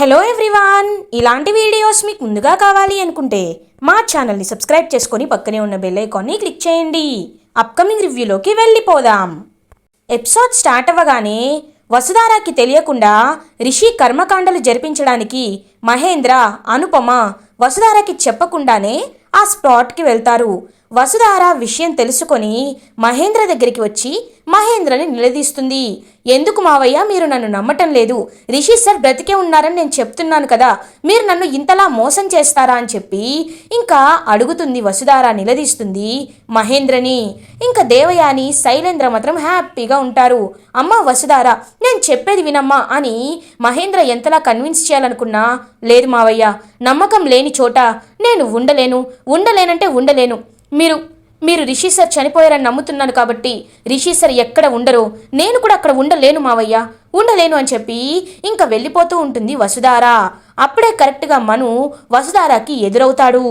Hello everyone ఇలాంటి videos మీకు ముందుగా కావాలి అనుకుంటే మా ఛానల్ని సబ్స్క్రైబ్ చేసుకొని పక్కనే ఉన్న బెల్ ఐకాన్ని క్లిక్ చేయండి. అప్కమింగ్ రివ్యూలోకి వెళ్ళిపోదాం. ఎపిసోడ్ స్టార్ట్ అవ్వగానే వసుధారాకి తెలియకుండా రిషి కర్మకాండలు జరిపించడానికి మహేంద్ర అనుపమ వసుధారాకి చెప్పకుండానే ఆ స్పాట్కి వెళ్తారు. వసుధార విషయం తెలుసుకొని మహేంద్ర దగ్గరికి వచ్చి మహేంద్రని నిలదీస్తుంది. ఎందుకు మావయ్య? మీరు నన్ను నమ్మటం లేదు. రిషి సార్ బ్రతికే ఉన్నారని నేను చెప్తున్నాను కదా. మీరు నన్ను ఇంతలా మోసం చేస్తారా? అని చెప్పి ఇంకా అడుగుతుంది వసుధార నిలదీస్తుంది మహేంద్రని. ఇంకా దేవయాని శైలేంద్ర మాత్రం హ్యాపీగా ఉంటారు. అమ్మ వసుధార నేను చెప్పేది వినమ్మా అని మహేంద్ర ఎంతలా కన్విన్స్ చేయాలనుకున్నా. లేదు మావయ్య నమ్మకం లేని చోట నేను ఉండలేను. ఉండలేనంటే ఉండలేను. మీరు మీరు రిషి సార్ చనిపోయారని నమ్ముతున్నాను కాబట్టి రిషి సార్ ఎక్కడ ఉండరో. నేను కూడా అక్కడ ఉండలేను మావయ్య. ఉండలేను అని చెప్పి ఇంకా వెళ్ళిపోతూ ఉంటుంది వసుధార. అప్పుడే కరెక్ట్గా మను వసుధారాకి ఎదురవుతాడు.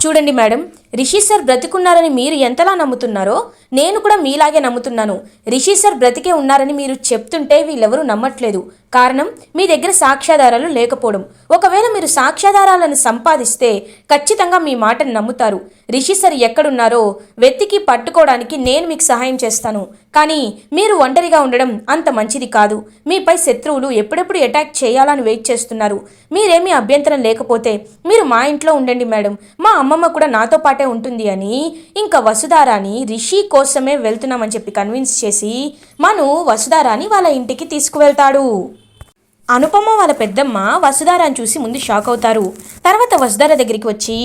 చూడండి మేడం రిషి సార్ బ్రతికున్నారని మీరు ఎంతలా నమ్ముతున్నారో నేను కూడా మీలాగే నమ్ముతున్నాను. రిషి సార్ బ్రతికే ఉన్నారని మీరు చెప్తుంటే వీళ్ళెవరూ నమ్మట్లేదు. కారణం మీ దగ్గర సాక్ష్యాధారాలు లేకపోవడం. ఒకవేళ మీరు సాక్ష్యాధారాలను సంపాదిస్తే ఖచ్చితంగా మీ మాటను నమ్ముతారు. రిషి సార్ ఎక్కడున్నారో వెతికి పట్టుకోవడానికి నేను మీకు సహాయం చేస్తాను. కానీ మీరు ఒంటరిగా ఉండడం అంత మంచిది కాదు. మీపై శత్రువులు ఎప్పుడెప్పుడు అటాక్ చేయాలని వెయిట్ చేస్తున్నారు. మీరేమీ అభ్యంతరం లేకపోతే మీరు మా ఇంట్లో ఉండండి మేడం. మా అమ్మమ్మ కూడా నాతో పాటే ఉంటుంది అని ఇంకా వసుధారాని రిషి కోసమే వెళ్తున్నామని చెప్పి కన్విన్స్ చేసి మను వసుధారాని వాళ్ళ ఇంటికి తీసుకువెళ్తాడు. అనుపమ వాళ్ళ పెద్దమ్మ వసుధారాని చూసి ముందు షాక్ అవుతారు. తర్వాత వసుధార దగ్గరికి వచ్చి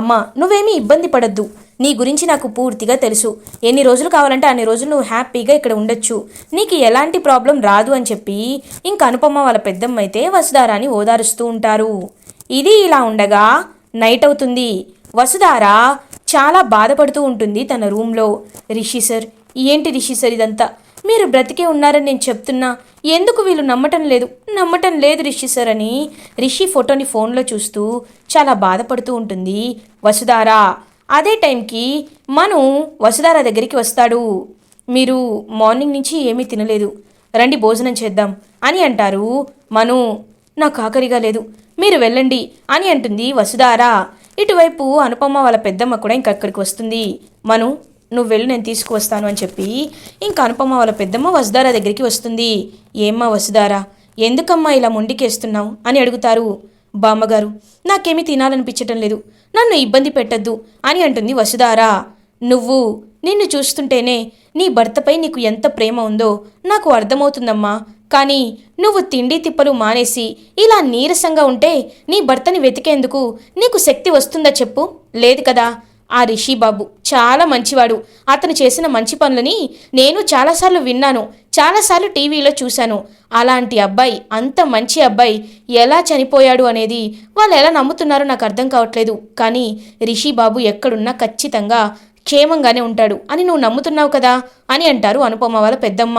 అమ్మ నువ్వేమీ ఇబ్బంది పడద్దు. నీ గురించి నాకు పూర్తిగా తెలుసు. ఎన్ని రోజులు కావాలంటే అన్ని రోజులు నువ్వు హ్యాపీగా ఇక్కడ ఉండొచ్చు. నీకు ఎలాంటి ప్రాబ్లం రాదు అని చెప్పి ఇంకా అనుపమ వాళ్ళ పెద్దమ్మ అయితే వసుధారాన్ని ఓదారుస్తూ ఉంటారు. ఇది ఇలా ఉండగా నైట్ అవుతుంది. వసుధార చాలా బాధపడుతూ ఉంటుంది తన రూమ్లో. రిషి సార్ ఏంటి రిషి సార్ ఇదంతా? మీరు బ్రతికే ఉన్నారని నేను చెప్తున్నా. ఎందుకు వీళ్ళు నమ్మటం లేదు? నమ్మటం లేదు రిషి సార్ అని రిషి ఫోటోని ఫోన్లో చూస్తూ చాలా బాధపడుతూ ఉంటుంది. వసుధార అదే టైంకి మను వసుధార దగ్గరికి వస్తాడు. మీరు మార్నింగ్ నుంచి ఏమీ తినలేదు. రండి భోజనం చేద్దాం అని అంటారు మను. నాకు ఆఖరిగా లేదు. మీరు వెళ్ళండి అని అంటుంది వసుధార. ఇటువైపు అనుపమ వాళ్ళ పెద్దమ్మ కూడా ఇంక అక్కడికి వస్తుంది. మను నువ్వు వెళ్ళి నేను తీసుకువస్తాను అని చెప్పి ఇంకా అనుపమ వాళ్ళ పెద్దమ్మ వసుదారా దగ్గరికి వస్తుంది. ఏమ్మా వసుదారా ఎందుకమ్మా ఇలా మొండికేస్తున్నావు అని అడుగుతారు. బామ్మగారు నాకేమీ తినాలనిపించటం లేదు. నన్ను ఇబ్బంది పెట్టద్దు అని అంటుంది వసుదారా నువ్వు నిన్ను చూస్తుంటేనే నీ భర్తపై నీకు ఎంత ప్రేమ ఉందో నాకు అర్థమవుతుందమ్మా. కానీ నువ్వు తిండి తిప్పలు మానేసి ఇలా నీరసంగా ఉంటే నీ భర్తని వెతికేందుకు నీకు శక్తి వస్తుందా చెప్పు? లేదు కదా. ఆ రిషిబాబు చాలా మంచివాడు. అతను చేసిన మంచి పనులని నేను చాలాసార్లు విన్నాను. చాలాసార్లు టీవీలో చూశాను. అలాంటి అబ్బాయి అంత మంచి అబ్బాయి ఎలా చనిపోయాడు అనేది వాళ్ళు ఎలా నమ్ముతున్నారో నాకు అర్థం కావట్లేదు. కానీ రిషిబాబు ఎక్కడున్నా ఖచ్చితంగా క్షేమంగానే ఉంటాడు అని నువ్వు నమ్ముతున్నావు కదా అని అంటారు అనుపమ వాళ్ళ పెద్దమ్మ.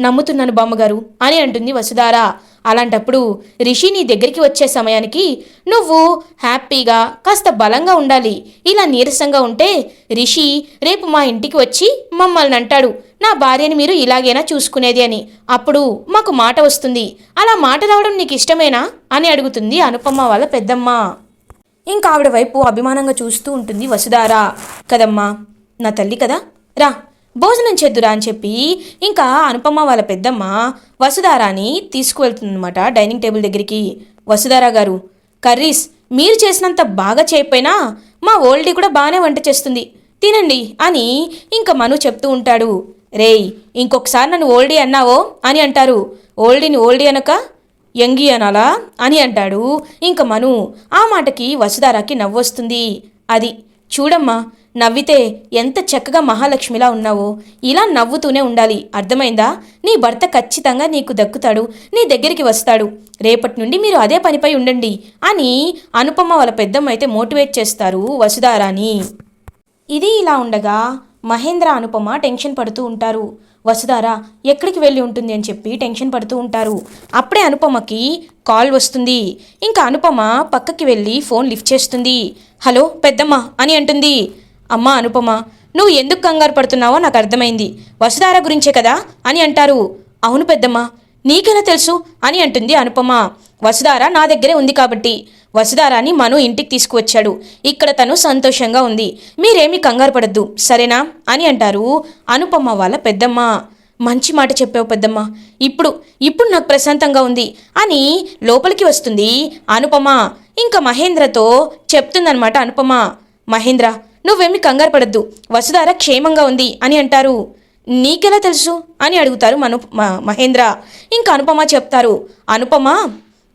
నమ్ముతున్నాను బామ్మగారు అని అంటుంది వసుధార. అలాంటప్పుడు రిషి నీ దగ్గరికి వచ్చే సమయానికి నువ్వు హ్యాపీగా కాస్త బలంగా ఉండాలి. ఇలా నీరసంగా ఉంటే రిషి రేపు మా ఇంటికి వచ్చి మమ్మల్ని అంటాడు. నా భార్యని మీరు ఇలాగైనా చూసుకునేది అని. అప్పుడు మాకు మాట వస్తుంది. అలా మాట రావడం నీకు ఇష్టమేనా? అని అడుగుతుంది అనుపమ్మ వాళ్ళ పెద్దమ్మ. ఇంకా ఆవిడ వైపు అభిమానంగా చూస్తూ ఉంటుంది వసుధార. కదమ్మా నా తల్లి కదా? రా. భోజనం చేద్దురా అని చెప్పి ఇంకా అనుపమ వాళ్ళ పెద్దమ్మ వసుధారాని తీసుకువెళ్తుందన్నమాట డైనింగ్ టేబుల్ దగ్గరికి. వసుధారా గారు కర్రీస్ మీరు చేసినంత బాగా చేయకపోయినా మా ఓల్డీ కూడా బాగానే వంట చేస్తుంది. తినండి అని ఇంకా మను చెప్తూ ఉంటాడు. రేయ్ ఇంకొకసారి నన్ను ఓల్డీ అన్నావో? అని అంటారు. ఓల్డీని ఓల్డీ అనక యంగి అనాలా? అని అంటాడు. ఇంక మను ఆ మాటకి వసుధారాకి నవ్వొస్తుంది. అది చూడమ్మా నవ్వితే ఎంత చక్కగా మహాలక్ష్మిలా ఉన్నావో. ఇలా నవ్వుతూనే ఉండాలి. అర్థమైందా? నీ భర్త ఖచ్చితంగా నీకు దక్కుతాడు. నీ దగ్గరికి వస్తాడు. రేపటి నుండి మీరు అదే పనిపై ఉండండి అని అనుపమ వాళ్ళ పెద్దమ్మ అయితే మోటివేట్ చేస్తారు వసుధారాని ఇది ఇలా ఉండగా మహేంద్ర అనుపమ టెన్షన్ పడుతూ ఉంటారు. వసుధార ఎక్కడికి వెళ్ళి ఉంటుంది అని చెప్పి టెన్షన్ పడుతూ ఉంటారు. అప్పుడే అనుపమకి కాల్ వస్తుంది. ఇంకా అనుపమ పక్కకి వెళ్ళి ఫోన్ లిఫ్ట్ చేస్తుంది. హలో పెద్దమ్మ అని అంటుంది. అమ్మా అనుపమ నువ్వు ఎందుకు కంగారు పడుతున్నావో నాకు అర్థమైంది. వసుధార గురించే కదా అని అంటారు. అవును పెద్దమ్మ నీకెలా తెలుసు అని అంటుంది అనుపమ. వసుధార నా దగ్గరే ఉంది కాబట్టి. వసుధారాని మను ఇంటికి తీసుకువచ్చాడు. ఇక్కడ తను సంతోషంగా ఉంది. మీరేమీ కంగారు పడద్దు సరేనా అని అంటారు అనుపమ వాళ్ళ పెద్దమ్మ. మంచి మాట చెప్పావు పెద్దమ్మ. ఇప్పుడు ఇప్పుడు నాకు ప్రశాంతంగా ఉంది అని లోపలికి వస్తుంది అనుపమ. ఇంకా మహేంద్రతో చెప్తుందనమాట అనుపమ. మహేంద్ర నువ్వేమి కంగారు పడద్దు. వసుధార క్షేమంగా ఉంది అని అంటారు. నీకెలా తెలుసు? అని అడుగుతారు మను మహేంద్ర. ఇంకా అనుపమ చెప్తారు. అనుపమ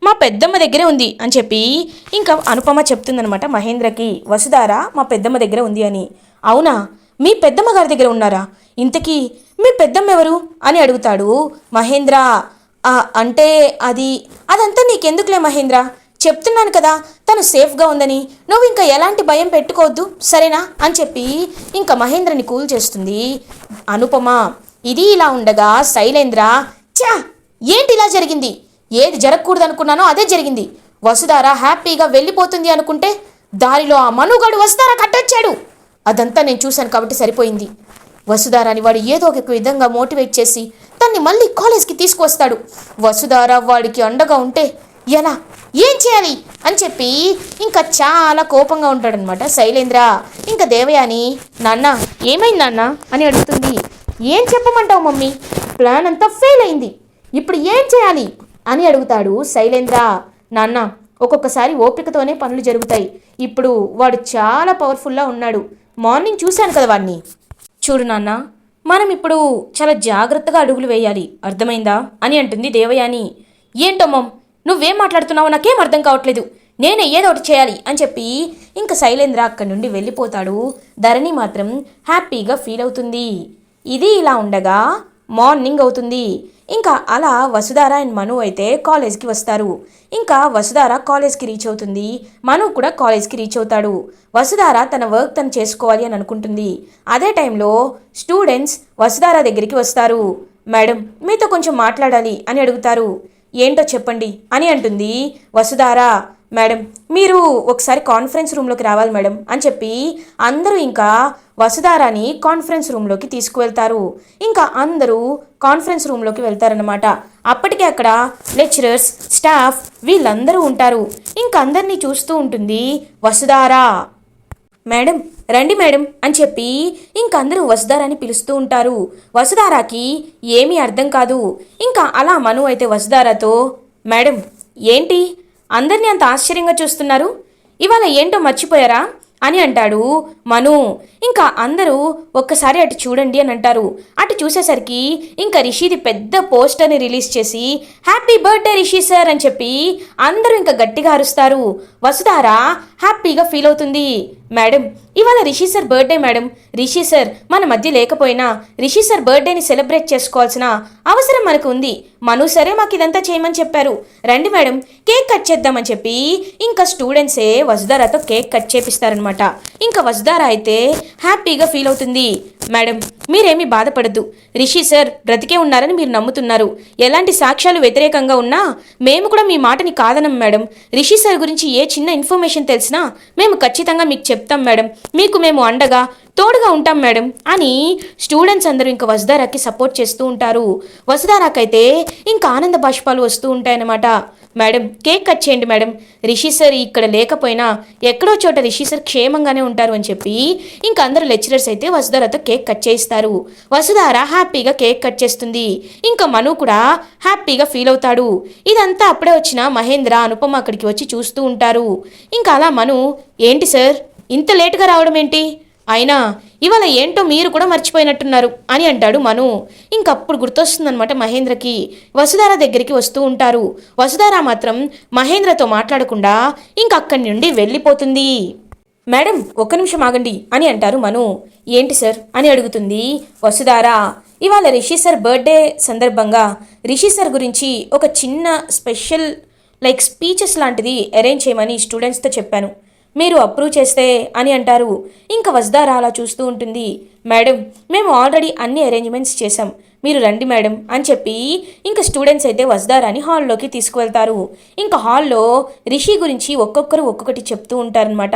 మా పెద్దమ్మ దగ్గరే ఉంది అని చెప్పి ఇంకా అనుపమ చెప్తుందనమాట మహేంద్రకి. వసుధార మా పెద్దమ్మ దగ్గర ఉంది అని. అవునా? మీ పెద్దమ్మ గారి దగ్గర ఉన్నారా? ఇంతకీ మీ పెద్దమ్మ ఎవరు? అని అడుగుతాడు మహేంద్ర. అంటే అది అదంతా నీకెందుకులే మహేంద్ర? చెప్తున్నాను కదా తను సేఫ్గా ఉందని. నువ్వు ఇంకా ఎలాంటి భయం పెట్టుకోవద్దు సరేనా? అని చెప్పి ఇంకా మహేంద్రని కూల్ చేస్తుంది. అనుపమ ఇది ఇలా ఉండగా శైలేంద్ర చా ఏంటి ఇలా జరిగింది? ఏది జరగకూడదు అనుకున్నానో అదే జరిగింది. వసుధార హ్యాపీగా వెళ్ళిపోతుంది అనుకుంటే దారిలో ఆ మనుగాడు వసుధార కట్టొచ్చాడు. అదంతా నేను చూశాను కాబట్టి సరిపోయింది. వసుధారాని వాడు ఏదో ఒక విధంగా మోటివేట్ చేసి తన్ని మళ్ళీ కాలేజ్కి తీసుకువస్తాడు. వసుధార వాడికి అండగా ఉంటే ఎలా? ఏం చేయాలి? అని చెప్పి ఇంకా చాలా కోపంగా ఉంటాడనమాట శైలేంద్ర ఇంకా దేవయాని నాన్న ఏమైంది నాన్న? అని అడుగుతుంది. ఏం చెప్పమంటావు మమ్మీ? ప్లాన్ అంతా ఫెయిల్ అయింది. ఇప్పుడు ఏం చేయాలి? అని అడుగుతాడు శైలేంద్ర. నాన్న ఒక్కొక్కసారి ఓపికతోనే పనులు జరుగుతాయి. ఇప్పుడు వాడు చాలా పవర్ఫుల్లా ఉన్నాడు. మార్నింగ్ చూశాను కదా వాడిని చూడు నాన్న మనం ఇప్పుడు చాలా జాగ్రత్తగా అడుగులు వేయాలి. అర్థమైందా? అని అంటుంది దేవయాని. ఏంటో మమ్ నువ్వేం మాట్లాడుతున్నావో నాకేం అర్థం కావట్లేదు. నేనే ఏదో ఒకటి చేయాలి అని చెప్పి ఇంకా శైలేంద్ర అక్కడి నుండి వెళ్ళిపోతాడు. ధరణి మాత్రం హ్యాపీగా ఫీల్ అవుతుంది. ఇది ఇలా ఉండగా మార్నింగ్ అవుతుంది. ఇంకా అలా వసుధార అండ్ మను అయితే కాలేజ్కి వస్తారు. ఇంకా వసుధార కాలేజ్కి రీచ్ అవుతుంది. మను కూడా కాలేజ్కి రీచ్ అవుతాడు. వసుధార తన వర్క్ తను చేసుకోవాలి అని అనుకుంటుంది. అదే టైంలో స్టూడెంట్స్ వసుధార దగ్గరికి వస్తారు. మేడం మీతో కొంచెం మాట్లాడాలి అని అడుగుతారు. ఏంటో చెప్పండి అని అంటుంది. వసుధార మేడం మీరు ఒకసారి కాన్ఫరెన్స్ రూమ్లోకి రావాలి మేడం అని చెప్పి అందరూ ఇంకా వసుధారాని కాన్ఫరెన్స్ రూమ్లోకి తీసుకువెళ్తారు. ఇంకా అందరూ కాన్ఫరెన్స్ రూమ్లోకి వెళ్తారనమాట అప్పటికే అక్కడ లెక్చరర్స్ స్టాఫ్ వీళ్ళందరూ ఉంటారు. ఇంకా అందరినీ చూస్తూ ఉంటుంది వసుధారా. మేడం రండి మేడం అని చెప్పి ఇంకందరూ అందరూ వసుధారాని పిలుస్తూ ఉంటారు. వసుధారాకి ఏమీ అర్థం కాదు. ఇంకా అలా మను అయితే వసుధారాతో మేడం ఏంటి? అందరినీ అంత ఆశ్చర్యంగా చూస్తున్నారు? ఇవాళ ఏంటో మర్చిపోయారా? అని అంటాడు మను. ఇంకా అందరూ ఒక్కసారి అటు చూడండి అని అంటారు. అటు చూసేసరికి ఇంకా రిషిది పెద్ద పోస్టర్ని రిలీజ్ చేసి హ్యాపీ బర్త్డే రిషి సార్ అని చెప్పి అందరూ ఇంకా గట్టిగా అరుస్తారు. వసుధార హ్యాపీగా ఫీల్ అవుతుంది. మేడం ఇవాళ Rishi sir birthday madam. Rishi sir మన మధ్య లేకపోయినా రిషి సార్ బర్త్డేని సెలబ్రేట్ చేసుకోవాల్సిన అవసరం మనకు ఉంది. మను సరే మాకు ఇదంతా చేయమని చెప్పారు. రండి మేడం కేక్ కట్ చేద్దామని చెప్పి ఇంకా స్టూడెంట్సే వసుధారాతో కేక్ కట్ చేపిస్తారనమాట ఇంకా వసుధార అయితే హ్యాపీగా ఫీల్ అవుతుంది. మేడం మీరేమీ బాధపడద్దు. రిషి సార్ బ్రతికే ఉన్నారని మీరు నమ్ముతున్నారు. ఎలాంటి సాక్ష్యాలు వ్యతిరేకంగా ఉన్నా మేము కూడా మీ మాటని కాదనం మేడం. రిషి సార్ గురించి ఏ చిన్న ఇన్ఫర్మేషన్ తెలిసినా మేము ఖచ్చితంగా మీకు చెప్తాం మేడం. మీకు మేము అండగా తోడుగా ఉంటాం మేడం అని స్టూడెంట్స్ అందరూ ఇంకా వసుధారాకి సపోర్ట్ చేస్తూ ఉంటారు. వసుధారాకైతే ఇంకా ఆనంద బాష్పాలు వస్తూ ఉంటాయన్నమాట. మేడం కేక్ కట్ చేయండి మేడం. రిషి సార్ ఇక్కడ లేకపోయినా ఎక్కడో చోట రిషి సార్ క్షేమంగానే ఉంటారు అని చెప్పి ఇంకా అందరు లెక్చరర్స్ అయితే వసుధారాతో కేక్ కట్ చేయిస్తారు. వసుధార హ్యాపీగా కేక్ కట్ చేస్తుంది. ఇంకా మను కూడా హ్యాపీగా ఫీల్ అవుతాడు. ఇదంతా అప్పుడే వచ్చిన మహేంద్ర అనుపమ అక్కడికి వచ్చి చూస్తూ ఉంటారు. ఇంకా అలా మను ఏంటి సార్? ఇంత లేటుగా రావడం ఏంటి? అయినా ఇవాళ ఏంటో మీరు కూడా మర్చిపోయినట్టున్నారు అని అంటాడు మను. ఇంకప్పుడు గుర్తొస్తుందనమాట మహేంద్రకి. వసుధార దగ్గరికి వస్తూ ఉంటారు. వసుధార మాత్రం మహేంద్రతో మాట్లాడకుండా ఇంకక్కడి నుండి వెళ్ళిపోతుంది. మేడం ఒక్క నిమిషం ఆగండి అని అంటారు మను. ఏంటి సార్? అని అడుగుతుంది వసుధార. ఇవాళ రిషి సార్ బర్త్డే సందర్భంగా రిషి సార్ గురించి ఒక చిన్న స్పెషల్ లైక్ స్పీచెస్ లాంటిది అరేంజ్ చేయమని స్టూడెంట్స్తో చెప్పాను. మీరు అప్రూవ్ చేస్తే అని అంటారు. ఇంకా వసుధార అలా చూస్తూ ఉంటుంది. మేడం మేము ఆల్రెడీ అన్ని అరేంజ్మెంట్స్ చేశాం. మీరు రండి మేడం అని చెప్పి ఇంకా స్టూడెంట్స్ అయితే వస్తారని హాల్లోకి తీసుకువెళ్తారు. ఇంకా హాల్లో రిషి గురించి ఒక్కొక్కరు ఒక్కొక్కటి చెప్తూ ఉంటారనమాట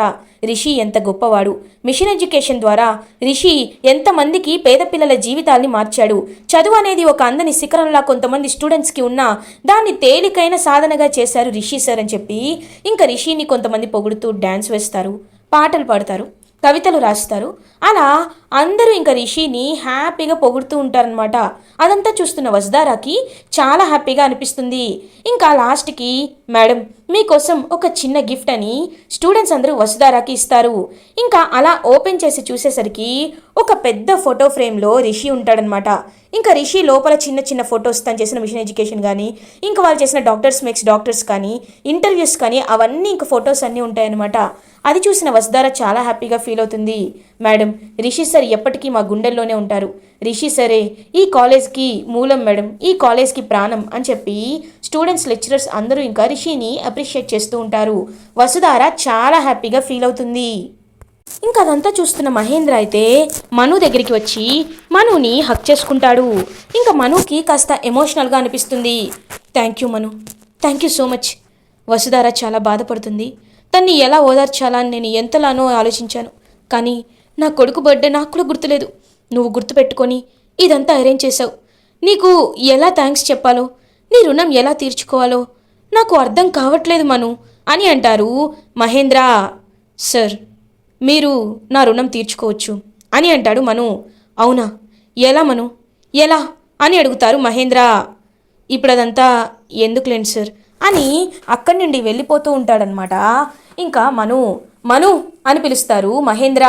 రిషి ఎంత గొప్పవాడు. మిషన్ ఎడ్యుకేషన్ ద్వారా రిషి ఎంతమందికి పేద పిల్లల జీవితాల్ని మార్చాడు. చదువు అనేది ఒక అందని శిఖరంలా కొంతమంది స్టూడెంట్స్కి ఉన్నా దాన్ని తేలికైన సాధనగా చేశారు రిషి సార్ అని చెప్పి ఇంకా రిషిని కొంతమంది పొగుడుతూ డ్యాన్స్ వేస్తారు పాటలు పాడతారు కవితలు రాస్తారు. అలా అందరూ ఇంకా రిషిని హ్యాపీగా పొగుడుతూ ఉంటారనమాట అదంతా చూస్తున్న వజ్దారాకి చాలా హ్యాపీగా అనిపిస్తుంది. ఇంకా లాస్ట్కి మేడం మీకోసం ఒక చిన్న గిఫ్ట్ అని స్టూడెంట్స్ అందరూ వసుధారాకి ఇస్తారు. ఇంకా అలా ఓపెన్ చేసి చూసేసరికి ఒక పెద్ద ఫోటో ఫ్రేమ్లో రిషి ఉంటాడనమాట ఇంకా రిషి లోపల చిన్న చిన్న ఫొటోస్ తను చేసిన మిషన్ ఎడ్యుకేషన్ కానీ ఇంకా వాళ్ళు చేసిన డాక్టర్స్ మేక్స్ డాక్టర్స్ కానీ ఇంటర్వ్యూస్ కానీ అవన్నీ ఇంకా ఫొటోస్ అన్నీ ఉంటాయన్నమాట. అది చూసిన వసుధార చాలా హ్యాపీగా ఫీల్ అవుతుంది. మేడం రిషి సార్ ఎప్పటికీ మా గుండెల్లోనే ఉంటారు. రిషి సరే ఈ కాలేజ్కి మూలం మేడం ఈ కాలేజ్కి ప్రాణం అని చెప్పి స్టూడెంట్స్ లెక్చరర్స్ అందరూ ఇంకా రిషిని అప్రిషియేట్ చేస్తూ ఉంటారు. వసుధార చాలా హ్యాపీగా ఫీల్ అవుతుంది. ఇంకా అదంతా చూస్తున్న మహేంద్ర అయితే మను దగ్గరికి వచ్చి మనుని హక్ చేసుకుంటాడు. ఇంకా మనుకి కాస్త ఎమోషనల్గా అనిపిస్తుంది. Thank you Manu. Thank you so much. Vasudhara చాలా బాధపడుతుంది. తన్ని ఎలా ఓదార్చాలని నేను ఎంతలానో ఆలోచించాను. కానీ నా కొడుకు బర్త్డే నాకు కూడా గుర్తులేదు. నువ్వు గుర్తుపెట్టుకొని ఇదంతా అరేంజ్ చేశావు. నీకు ఎలా థ్యాంక్స్ చెప్పాలో నీ రుణం ఎలా తీర్చుకోవాలో నాకు అర్థం కావట్లేదు మను అని అంటారు మహేంద్ర. సార్ మీరు నా రుణం తీర్చుకోవచ్చు అని అంటాడు మను. అవునా? ఎలా మను? ఎలా అని అడుగుతారు మహేంద్ర. ఇప్పుడు అదంతా ఎందుకులేండి సార్ అని అక్కడి నుండి వెళ్ళిపోతూ ఉంటాడనమాట ఇంకా మను మను అని పిలుస్తారు మహేంద్ర.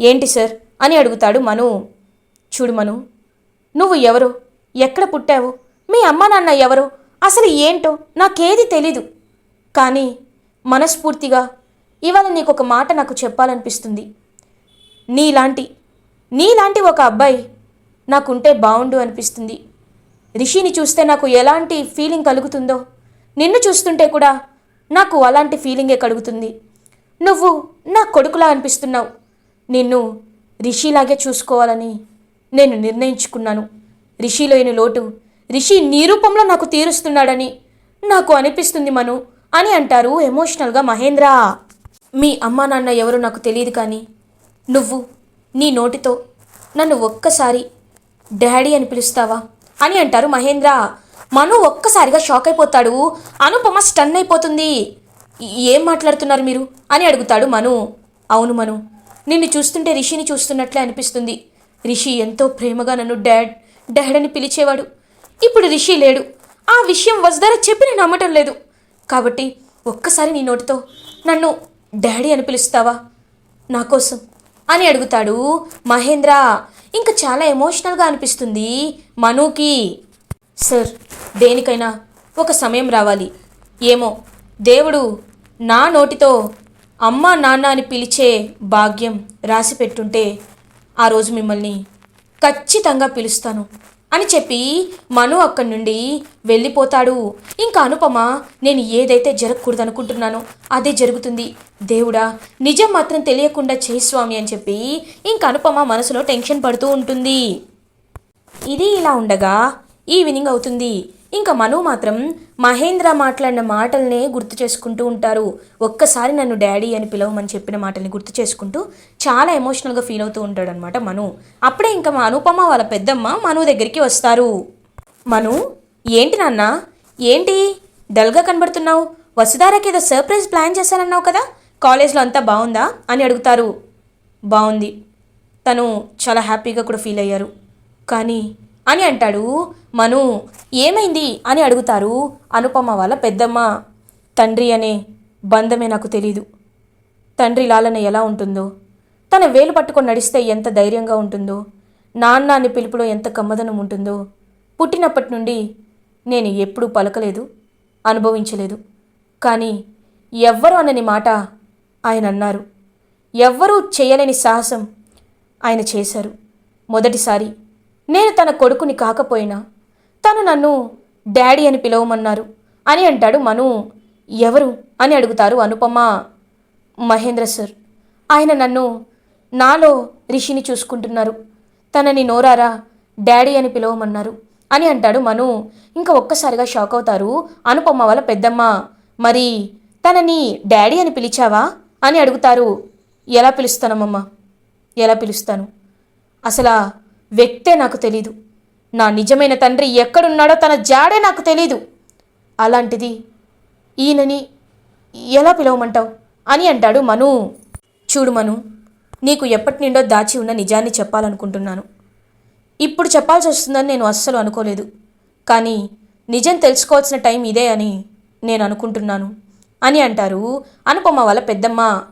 ఏంటి సార్? అని అడుగుతాడు మను. చూడు మను నువ్వు ఎవరు? ఎక్కడ పుట్టావు? మీ అమ్మ నాన్న ఎవరు? అసలు ఏంటో నాకేది తెలీదు. కానీ మనస్ఫూర్తిగా ఇవాళ నీకు ఒక మాట నాకు చెప్పాలనిపిస్తుంది. నీలాంటి నీలాంటి ఒక అబ్బాయి నాకుంటే బాగుండు అనిపిస్తుంది. రిషిని చూస్తే నాకు ఎలాంటి ఫీలింగ్ కలుగుతుందో నిన్ను చూస్తుంటే కూడా నాకు అలాంటి ఫీలింగే కలుగుతుంది. నువ్వు నా కొడుకులా అనిపిస్తున్నావు. నిన్ను రిషిలాగే చూసుకోవాలని నేను నిర్ణయించుకున్నాను. రిషి లేని లోటు రిషి నీ రూపంలో నాకు తీరుస్తున్నాడని నాకు అనిపిస్తుంది మను అని అంటారు ఎమోషనల్గా మహేంద్ర. మీ అమ్మా నాన్న ఎవరో నాకు తెలియదు కానీ నువ్వు నీ నోటితో నన్ను ఒక్కసారి డాడీ అని పిలుస్తావా అని అంటారు మహేంద్ర. మను ఒక్కసారిగా షాక్ అయిపోతాడు. అనుపమ స్టన్ అయిపోతుంది. ఏం మాట్లాడుతున్నారు మీరు? అని అడుగుతాడు మను. అవును మను నిన్ను చూస్తుంటే రిషిని చూస్తున్నట్లే అనిపిస్తుంది. రిషి ఎంతో ప్రేమగా నన్ను డాడ్ డాడ్ అని పిలిచేవాడు. ఇప్పుడు రిషి లేడు. ఆ విషయం వజ్దార చెప్పి నేను నమ్మటం లేదు. కాబట్టి ఒక్కసారి నీ నోటితో నన్ను డాడీ అని పిలుస్తావా? నా కోసం అని అడుగుతాడు మహేంద్ర. ఇంకా చాలా ఎమోషనల్గా అనిపిస్తుంది మనుకి. సార్ దేనికైనా ఒక సమయం రావాలి. ఏమో దేవుడు నా నోటితో అమ్మ నాన్న అని పిలిచే భాగ్యం రాసి పెట్టుంటే ఆ రోజు మిమ్మల్ని ఖచ్చితంగా పిలుస్తాను అని చెప్పి మను అక్కడి నుండి వెళ్ళిపోతాడు. ఇంకా అనుపమ నేను ఏదైతే జరగకూడదు అనుకుంటున్నానో అదే జరుగుతుంది. దేవుడా నిజం మాత్రం తెలియకుండా చేయి స్వామి అని చెప్పి ఇంకా అనుపమ మనసులో టెన్షన్ పడుతూ ఉంటుంది. ఇది ఇలా ఉండగా ఈవినింగ్ అవుతుంది. ఇంకా మను మాత్రం మహేంద్ర మాట్లాడిన మాటల్నే గుర్తు చేసుకుంటూ ఉంటారు. ఒక్కసారి నన్ను డాడీ అని పిలవమని చెప్పిన మాటల్ని గుర్తు చేసుకుంటూ చాలా ఎమోషనల్గా ఫీల్ అవుతూ ఉంటాడనమాట మను. అప్పుడే ఇంకా మా అనుపమ వాళ్ళ పెద్దమ్మ మను దగ్గరికి వస్తారు. మను ఏంటి నాన్న? ఏంటి? డల్గా కనబడుతున్నావు? వసుధారాకి ఏదో సర్ప్రైజ్ ప్లాన్ చేశానన్నావు కదా? కాలేజ్లో అంతా బాగుందా? అని అడుగుతారు. బాగుంది. తను చాలా హ్యాపీగా కూడా ఫీల్ అయ్యారు. కానీ అని అంటాడు. మను ఏమైంది అని అడుగుతారు అనుపమ వాళ్ళ పెద్దమ్మ. తండ్రి అనే బంధమే నాకు తెలీదు. తండ్రి లాలన ఎలా ఉంటుందో. తన వేలు పట్టుకొని నడిస్తే ఎంత ధైర్యంగా ఉంటుందో. నాన్న అని పిలుపులో ఎంత కమ్మదనం ఉంటుందో. పుట్టినప్పటి నుండి నేను ఎప్పుడూ పలకలేదు అనుభవించలేదు. కానీ ఎవ్వరు అనని మాట ఆయన అన్నారు. ఎవ్వరూ చేయలేని సాహసం ఆయన చేశారు. మొదటిసారి నేను తన కొడుకుని కాకపోయినా తను నన్ను డాడీ అని పిలవమన్నారు. అని అంటాడు మను. ఎవరు? అని అడుగుతారు అనుపమ. మహేంద్ర సార్ ఆయన నన్ను నాలో రిషిని చూసుకుంటున్నారు. తనని నోరారా డాడీ అని పిలవమన్నారు. అని అంటాడు మను. ఇంకా ఒక్కసారిగా షాక్ అవుతారు అనుపమ వాళ్ళ పెద్దమ్మ. మరి తనని డాడీ అని పిలిచావా? అని అడుగుతారు. ఎలా పిలుస్తానమ్మమ్మ ఎలా పిలుస్తాను? అసలు వ్యక్తే నాకు తెలీదు. నా నిజమైన తండ్రి ఎక్కడున్నాడో తన జాడే నాకు తెలీదు. అలాంటిది ఈయనని ఎలా పిలవమంటావు? అని అంటాడు మను. చూడు మను నీకు ఎప్పటి నుండో దాచి ఉన్న నిజాన్ని చెప్పాలనుకుంటున్నాను. ఇప్పుడు చెప్పాల్సి వస్తుందని నేను అస్సలు అనుకోలేదు. కానీ నిజం తెలుసుకోవాల్సిన టైం ఇదే అని నేను అనుకుంటున్నాను. అని అంటారు అనుపమ్మ వాళ్ళ పెద్దమ్మ.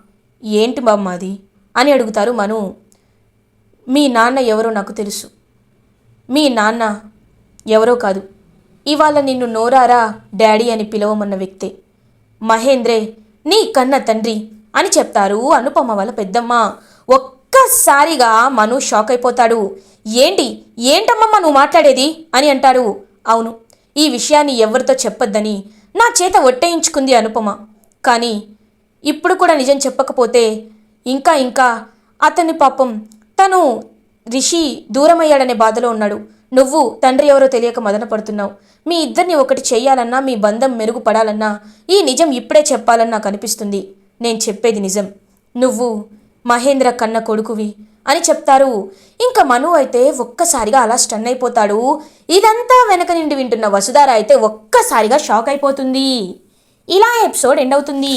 ఏంటి బామ్మ అది? అని అడుగుతారు మను. మీ నాన్న ఎవరో నాకు తెలుసు. మీ నాన్న ఎవరో కాదు. ఇవాళ నిన్ను నోరారా డాడీ అని పిలవమన్న వ్యక్తే. మహేంద్రే నీ కన్న తండ్రి అని చెప్తారు అనుపమ వాళ్ళ పెద్దమ్మ. ఒక్కసారిగా మను షాక్ అయిపోతాడు ఏంటి? ఏంటమ్మమ్మ నువ్వు మాట్లాడేది? అని అంటారు. అవును ఈ విషయాన్ని ఎవరితో చెప్పొద్దని నా చేత ఒట్టేయించుకుంది అనుపమ. కానీ ఇప్పుడు కూడా నిజం చెప్పకపోతే ఇంకా ఇంకా అతని పాపం తను రిషి దూరమయ్యాడనే బాధలో ఉన్నాడు. నువ్వు తండ్రి ఎవరో తెలియక మదన పడుతున్నావు. మీ ఇద్దరిని ఒకటి చెయ్యాలన్నా మీ బంధం మెరుగుపడాలన్నా ఈ నిజం ఇప్పుడే చెప్పాలని నాకు అనిపిస్తుంది నేను చెప్పేది నిజం. నువ్వు మహేంద్ర కన్న కొడుకువి అని చెప్తారు. ఇంకా మను అయితే ఒక్కసారిగా అలా స్టన్ అయిపోతాడు. ఇదంతా వెనక నుండి వింటున్న వసుధార అయితే ఒక్కసారిగా షాక్ అయిపోతుంది. ఇలా ఎపిసోడ్ ఎండ్ అవుతుంది.